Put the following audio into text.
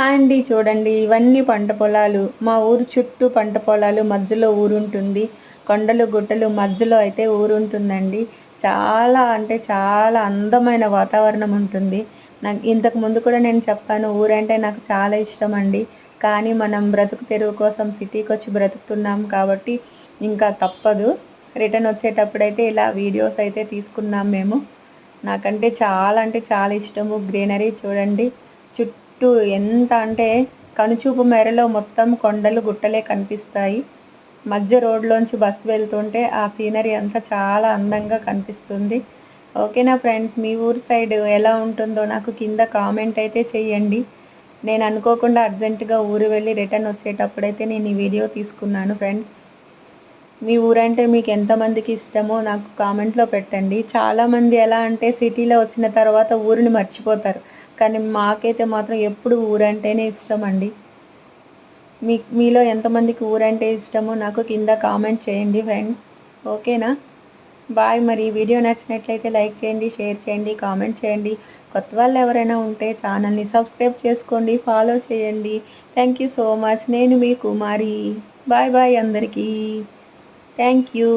Hi అండి చూడండి ఇవన్నీ పంట పొలాలు. మా ఊరు చుట్టూ పంట పొలాలు మధ్యలో ఊరుంటుంది. కొండలు గుట్టలు మధ్యలో అయితే ఊరుంటుందండి. చాలా అంటే చాలా అందమైన వాతావరణం ఉంటుంది. నాకు ఇంతకు ముందు కూడా నేను చెప్పాను ఊరంటే నాకు చాలా ఇష్టం అండి కానీ మనం బ్రతుకు తెరువు కోసం సిటీకి వచ్చి బ్రతుకుతున్నాం కాబట్టి ఇంకా తప్పదు. రిటర్న్ వచ్చేటప్పుడైతే ఇలా వీడియోస్ అయితే తీసుకున్నాం మేము. నాకంటే చాలా అంటే చాలా ఇష్టము. గ్రీనరీ చూడండి చుట్టూ ఎంత అంటే కనుచూపు మేరలో మొత్తం కొండలు గుట్టలే కనిపిస్తాయి. మధ్య రోడ్లోంచి బస్సు వెళ్తుంటే ఆ సీనరీ అంతా చాలా అందంగా కనిపిస్తుంది. ఓకేనా ఫ్రెండ్స్? మీ ఊరు సైడ్ ఎలా ఉంటుందో నాకు కింద కామెంట్ అయితే చేయండి నేను అనుకోకుండా అర్జెంటుగా ఊరు వెళ్ళి రిటర్న్ వచ్చేటప్పుడైతే నేను ఈ వీడియో తీసుకున్నాను ఫ్రెండ్స్. మీ ఊరంటే మీకు ఎంతమందికి ఇష్టమో నాకు కామెంట్లో పెట్టండి. చాలామంది ఎలా అంటే సిటీలో వచ్చిన తర్వాత ఊరిని మర్చిపోతారు. కానీ మాకైతే మాత్రం ఎప్పుడు ఊరంటేనే ఇష్టం అండి మీ మీలో ఎంతమందికి ఊరంటే ఇష్టమో నాకు కింద కామెంట్ చేయండి ఫ్రెండ్స్. ఓకేనా? బాయ్. మరి వీడియో నచ్చినట్లయితే లైక్ చేయండి షేర్ చేయండి కామెంట్ చేయండి. కొత్త వాళ్ళు ఎవరైనా ఉంటే ఛానల్ని సబ్స్క్రైబ్ చేసుకోండి ఫాలో చేయండి. Thank you so much. నేను మీ కుమారి. బాయ్ బాయ్ అందరికీ. Thank you